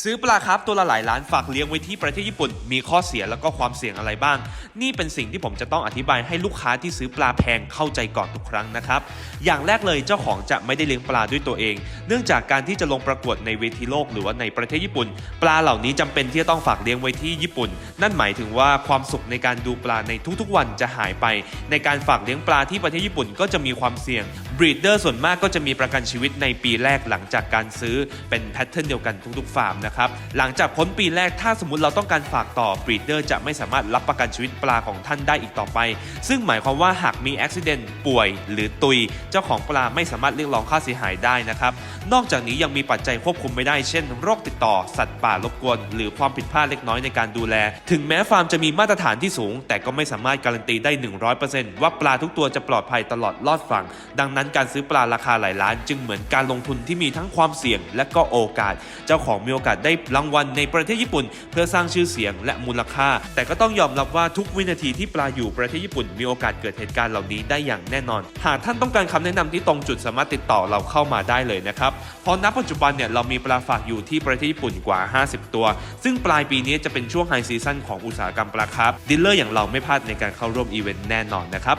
ซื้อปลาครับตัวละหลายล้านฝากเลี้ยงไว้ที่ประเทศญี่ปุ่น มีข้อเสียแล้วก็ความเสี่ยงอะไรบ้าง นี่เป็นสิ่งที่ผมจะต้องอธิบายให้ลูกค้าที่ซื้อปลาแพงเข้าใจก่อนทุกครั้งนะครับ อย่างแรกเลยเจ้าของจะไม่ได้เลี้ยงปลาด้วยตัวเอง เนื่องจากการที่จะลงประกวดในเวทีโลกหรือว่าในประเทศญี่ปุ่น ปลาเหล่านี้จำเป็นที่จะต้องฝากเลี้ยงไว้ที่ญี่ปุ่น นั่นหมายถึงว่าความสุขในการดูปลาในทุกๆ วันจะหายไป ในการฝากเลี้ยงปลาที่ประเทศญี่ปุ่นก็จะมีความเสี่ยงบรีดเดอร์ส่วนมากก็จะมีประกันชีวิตในปีแรกหลังจากการซื้อเป็นแพทเทิร์นเดียวกันทุกๆฟาร์มนะครับ หลังจากพ้นปีแรกถ้าสมมติเราต้องการฝากต่อบรีดเดอร์จะไม่สามารถรับประกันชีวิตปลาของท่านได้อีกต่อไป ซึ่งหมายความว่าหากมีอุบิเหตุป่วย หรือตุย เจ้าของปลาไม่สามารถเรียกร้องค่าเสียหายได้นะครับ นอกจากนี้ยังมีปัจจัยควบคุมไม่ได้เช่นโรคติดต่อ สัตว์ป่ารบกวน หรือความผิดพลาดเล็กน้อยในการดูแล ถึงแม้ฟาร์มจะมีมาตรฐานที่สูง แต่ก็ไม่สามารถการันตีได้ 100%ว่าปลาทุกตัวจะปลอดภัยตลอดลอดฝั่ง ดังนั้นการซื้อปลาราคาหลายล้าน จึงเหมือนการลงทุนที่มีทั้งความเสี่ยง และก็โอกาส เจ้าของมีโอกาสได้รางวัลในประเทศญี่ปุ่น เพื่อสร้างชื่อเสียงและมูลค่า แต่ก็ต้องยอมรับว่าทุกวินาทีที่ปลาอยู่ประเทศญี่ปุ่น มีโอกาสเกิดเหตุการณ์เหล่านี้ได้อย่างแน่นอน หากท่านต้องการคำแนะนำที่ตรงจุดสามารถติดต่อเราเข้ามาได้เลยนะครับเพราะณปัจจุบันเนี่ยเรามีปลาฝากอยู่ที่ประเทศญี่ปุ่นกว่า 50 ตัว ซึ่งปลายปีนี้จะเป็นช่วงไฮซีซั่นของอุตสาหกรรมปลาครับดีลเลอร์อย่างเราไม่พลาดในการเข้าร่วมอีเวนต์แน่นอนนะครับ